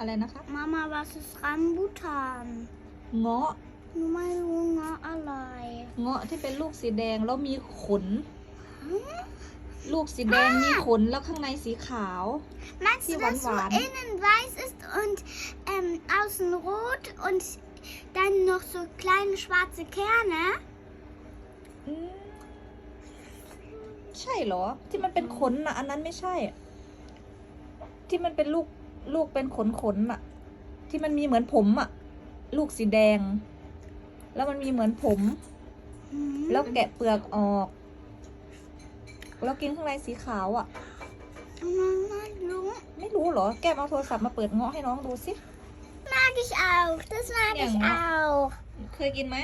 อะไรนะคะ Mama, was ist Rambutan? เงาะหนูไม่รู้เงาะอะไรเงาะที่เป็นลูกสีแดงแล้วมีขน ลูกสีแดงมีขนแล้วข้างในสีขาว Meinst Die du, dass wo waren warm. innen weiß ist und ähm, außen rot und dann noch so kleine schwarze Kerne? อืมใช่เหรอ ที่มันเป็นขนน่ะอันนั้นไม่ใช่ ที่มันเป็นลูก ลูกเป็นขนขนๆน่ะที่มันมีเหมือนผมอะลูกสีแดง แล้วมันมีเหมือนผม Hm. แล้วแกะเปลือกออก แล้วกินข้างในสีขาวอะ Mama, du? ไม่รู้เหรอ แก้มเอาโทรศัพท์มาเปิดเงาะให้น้องดูสิ Mag ich auch. Das mag Ja, ich Ngok. auch. เคยกินไหม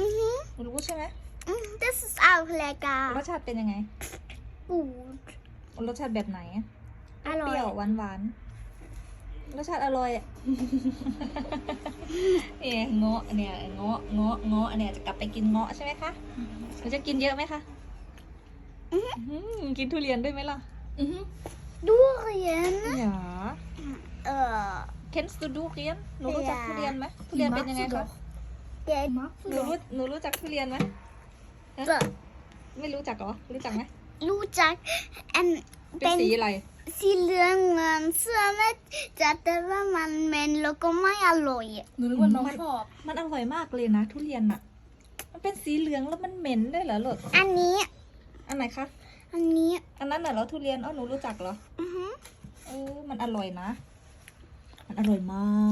Mhm. รู้ใช่ไหม Mm, Das ist auch ร lecker. สชาติเป็นยังไง Gut. รสชาติแบบไหนอะอเปร่อรี้ยยวหวานหวานๆ รสชาติอร่อยอะเนี่ยเงาะเนี่ยเงาะเงาะเงาะเนี่ยจะกลับไปกินเงาะใช่ไหมคะหนูจะกินเยอะไหมคะอื้อหือกินทุเรียนด้วยไหมล่ะ Mhm. Durian. อย่า Äh, เคนสตูดูเรียนหนูรู้จัก Ja. ทุเรียนไหมทุเรียนเป็นยังไงคะ der หนูรู้หนูรู้จักทุเรียนไหม So, ไม่รู้จักเหรอรู้จักไหมรู้จัก ähm, เป็นสีอะไร สีเหลืองเหมือนเสื้อแม่จัดแต่ว่ามันเหม็นแล้วก็ไม่อร่อยหนูนึกว่าน้องมันชอบ มันอร่อยมากเลยนะทุเรียนอะมันเป็นสีเหลืองแล้วมันเหม็นด้วยเหรอลูกอันนี้ อันไหนคะ อันนี้ อันนั้นน่ะเหรอทุเรียนอ๋อหนูรู้จักเหรออือหือเออมันอร่อยนะ มันอร่อยมาอืกม